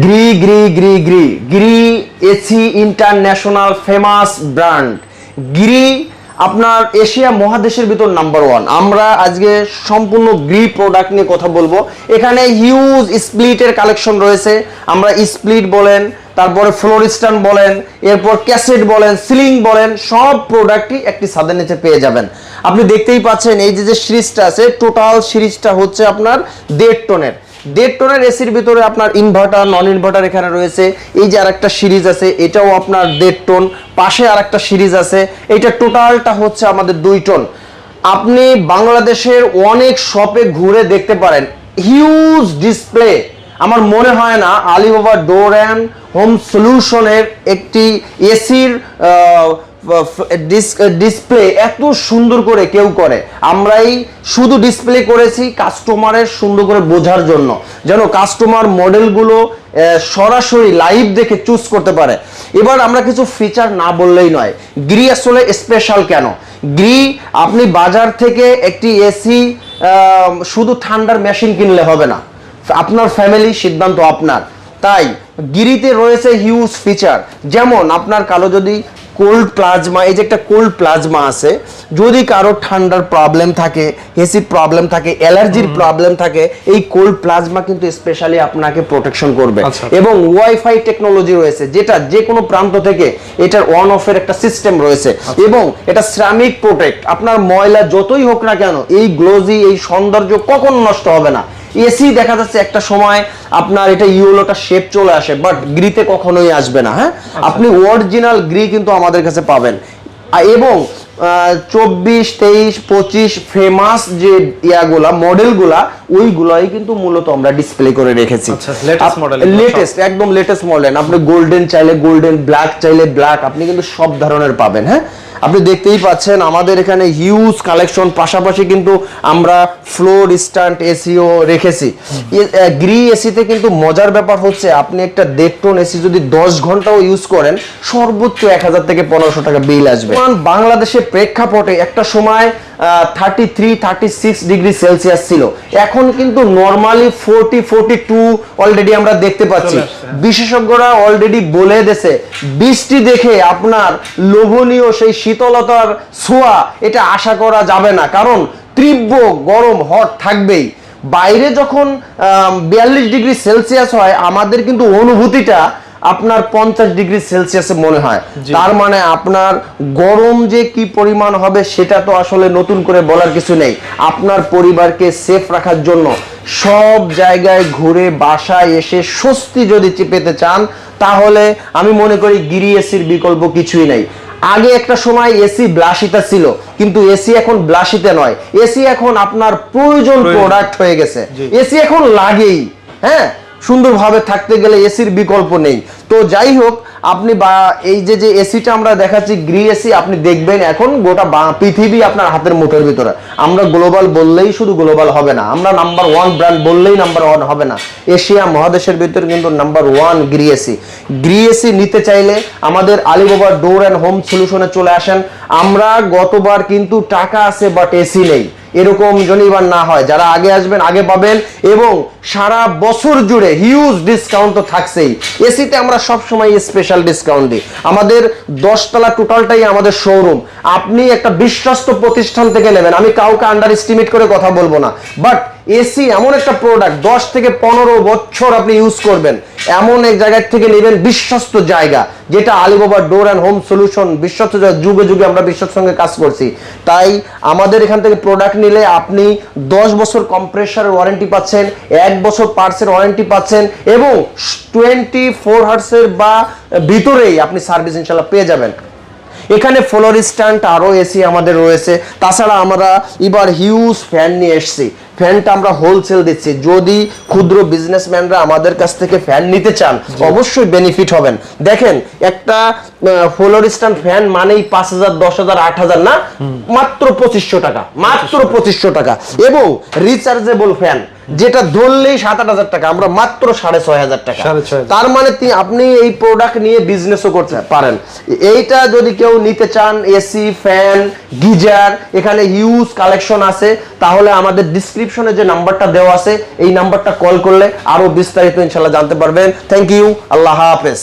Gree Gree Gree Gree. Gree, AC, international, famous brand. Gree, আপনার Asia মহাদেশের ভিতর number one. আমরা আজকে সম্পূর্ণ গ্রি প্রোডাক্ট নিয়ে কথা বলব। এখানে হিউজ স্প্লিটের কালেকশন রয়েছে। আমরা স্প্লিট বলেন, তারপরে ফ্লোরিস্টান বলেন, এরপর ক্যাসেট বলেন, সিলিং বলেন, সব প্রোডাক্টই একটি ছাদের নিচে পেয়ে যাবেন। আপনি দেখতেই পাচ্ছেন, এই যে যে সিরিজটা আছে, টোটাল সিরিজটা হচ্ছে আপনার দেড় টনের। দেড় টনের এসির ভিতরে আপনার ইনভার্টার নন ইনভার্টার এখানে রয়েছে। এই যে আরেকটা সিরিজ আছে, এটাও আপনার দেড় টন পাশে আরেকটা সিরিজ আছে। এটা টোটালটা হচ্ছে আমাদের দুই টন আপনি বাংলাদেশের অনেক শপে ঘুরে দেখতে পারেন। হিউজ ডিসপ্লে আমার মনে হয় না আলিবাবা ডোর অ্যান্ড হোম সলিউশনের একটি এসির ডিসপ্লে এত সুন্দর করে কেউ করে। আমরাই শুধু ডিসপ্লে করেছি কাস্টমারের সুন্দর করে বোঝার জন্য। যেন কাস্টমার মডেলগুলো সরাসরি লাইভ দেখে চুজ করতে পারে। এবার আমরা কিছু ফিচার না বললেই নয়। গ্রি আসলে স্পেশাল কেন? গ্রি আপনি বাজার থেকে একটি এসি শুধু ঠান্ডার মেশিন কিনলে হবে না। আপনার ফ্যামিলি সিদ্ধান্ত আপনার। তাই গিরিতে রয়েছে হিউজ ফিচার যেমন আপনার কালো যদি কোল্ড প্লাজমা এই যে একটা কোল্ড প্লাজমা আছে যদি কারও ঠান্ডার প্রবলেম থাকে এসি প্রবলেম থাকে অ্যালার্জির প্রবলেম থাকে এই কোল্ড প্লাজমা কিন্তু স্পেশালি আপনাকে প্রোটেকশন করবে। আচ্ছা। এবং ওয়াইফাই টেকনোলজি রয়েছে যেটা যে কোনো প্রান্ত থেকে এটার অন অফের একটা সিস্টেম রয়েছে। এবং এটা শ্রমিক প্রোটেক্ট আপনার ময়লা যতই হোক না কেন এই গ্লোজি এই সৌন্দর্য কখনো নষ্ট হবে না। এসি দেখা যাচ্ছে একটা সময় আপনার এটা ইউলোটা শেপ চলে আসে বাট গ্রিতে কখনোই আসবে না হ্যাঁ? আপনি অরিজিনাল গ্রি কিন্তু আমাদের কাছে পাবেন। এবং চব্বিশ তেইশ পঁচিশ ফেমাস যে ইয়াগুলা মডেলগুলা ওইগুলাই কিন্তু মূলত আমরা ডিসপ্লে করে রেখেছি। আচ্ছা। লেটেস্ট একদম লেটেস্ট মডেল আপনি গোল্ডেন চাইলে গোল্ডেন ব্ল্যাক চাইলে ব্ল্যাক আপনি কিন্তু সব ধরনের পাবেন হ্যাঁ? আপনি দেখতেই পাচ্ছেন আমাদের এখানে হিউজ কালেকশন পাশাপাশি কিন্তু আমরা ফ্লোর স্ট্যান্ড এসিও রেখেছি। গ্রি এসিতে কিন্তু মজার ব্যাপার হচ্ছে আপনি একটা দেড়টন এসি যদি দশ ঘন্টাও ইউজ করেন সর্বোচ্চ এক হাজার থেকে পনেরোশো টাকা বিল আসবে। বাংলাদেশে বাংলাদেশের প্রেক্ষাপটে একটা সময় thirty three thirty six degree Celsius ছিল। এখন কিন্তু normally forty forty two already আমরা দেখতে পাচ্ছি। বিশেষজ্ঞরা অলরেডি বলে দেছে বৃষ্টি দেখে আপনার লোভনীয় সেই শীতলতার ছোঁয়া এটা আশা করা যাবে না। কারণ তীব্র গরম হট থাকবেই। বাইরে যখন বিয়াল্লিশ ডিগ্রি সেলসিয়াস হয় আমাদের কিন্তু অনুভূতিটা আপনার পঞ্চাশ ডিগ্রি সেলসিয়াসে মনে হয়। তার মানে আপনার গরম যে কি পরিমাণ হবে সেটা তো আসলে নতুন করে বলার কিছু নেই। আপনার পরিবারকে সেফ রাখার জন্য সব জায়গায় ঘুরে বাসায় এসে স্বস্তি যদি পেতে চান তাহলে আমি মনে করি গিরি এসির বিকল্প কিছুই নেই। আগে একটা সময় এসি ব্লাসিতা ছিল কিন্তু এসি এখন ব্লাসিতে নয়। এসি এখন আপনার প্রয়োজন। প্রোডাক্ট হয়ে গেছে। এসি এখন লাগেই হ্যাঁ? সুন্দরভাবে থাকতে গেলে এসির বিকল্প নেই। তো যাই হোক আপনি বা এই যে যে এসিটা আমরা দেখাচ্ছি গ্রি এসি, আপনি দেখবেন এখন গোটা পৃথিবী আপনার হাতের মুঠোর ভিতরে। আমরা গ্লোবাল বললেই শুধু গ্লোবাল হবে না, আমরা নাম্বার ওয়ান ব্র্যান্ড বললেই নাম্বার ওয়ান হবে না। এশিয়া মহাদেশের ভিতরে কিন্তু number one Gree AC. Gree AC নিতে চাইলে আমাদের আলিবাবা ডোর অ্যান্ড হোম সলিউশনে চলে আসেন। আমরা গতবার কিন্তু টাকা আছে বাট এসি নেই। এরকম জনিবার না হয়। যারা আগে আসবেন, আগে পাবেন এবং সারা বছর জুড়ে হিউজ ডিসকাউন্ট তো থাকছেই। এসিতে আমরা সব সময় স্পেশাল ডিসকাউন্ট দিই। আমাদের দশতলা টোটালটাই আমাদের শোরুম আপনি একটা বিশ্বস্ত প্রতিষ্ঠান থেকে নেবেন। আমি কাউকে আন্ডার এস্টিমেট করে কথা বলব না। বাট এসি এমন একটা প্রোডাক্ট দশ থেকে পনেরো বছর আপনি ইউজ করবেন। এমন এক জায়গার থেকে নেবেন বিশ্বস্ত জায়গা, যেটা Alibaba door and home solution বিশ্বস্ত যুগে যুগে আমরা বিশ্বস্ত সঙ্গে কাজ করছি। তাই আমাদের এখান থেকে প্রোডাক্ট নিলে আপনি দশ বছর কম্প্রেসারের ওয়ারেন্টি পাচ্ছেন, এক বছর পার্টসের ওয়ারেন্টি পাচ্ছেন, এবং টোয়েন্টি ফোর হার্সের বা ভিতরেই আপনি সার্ভিস ইনশাল্লাহ পেয়ে যাবেন। এখানে ফ্লোর স্ট্যান্ড আরও এসি আমাদের রয়েছে। তাছাড়া আমরা এবার হিউজ ফ্যান নিয়ে এসেছি। ফ্যানটা আমরা হোলসেল দিচ্ছি। যদি ক্ষুদ্র বিজনেসম্যানরা আমাদের কাছ থেকে ফ্যান নিতে চান অবশ্যই বেনিফিট হবেন। দেখেন একটা ফ্লোর স্ট্যান্ড ফ্যান মানেই পাঁচ হাজার দশ হাজার আট হাজার না? মাত্র পঁচিশশো টাকা মাত্র পঁচিশশো টাকা। এবং রিচার্জেবল ফ্যান যেটা ধরলেই সাত আট হাজার টাকা আমরা মাত্র সাড়ে ছয় হাজার টাকা। তার মানে আপনি এই প্রোডাক্ট নিয়ে বিজনেসও করতে পারেন। এইটা যদি কেউ নিতে চান এসি ফ্যান গিজার এখানে হিউজ কালেকশন আছে তাহলে আমাদের ডিসক্রিপশন ডিসক্রিপশনে যে নাম্বারটা দেওয়া আছে, এই নাম্বারটা কল করলে আরও বিস্তারিত ইনশাল্লাহ জানতে পারবেন। থ্যাংক ইউ আল্লাহ হাফেজ।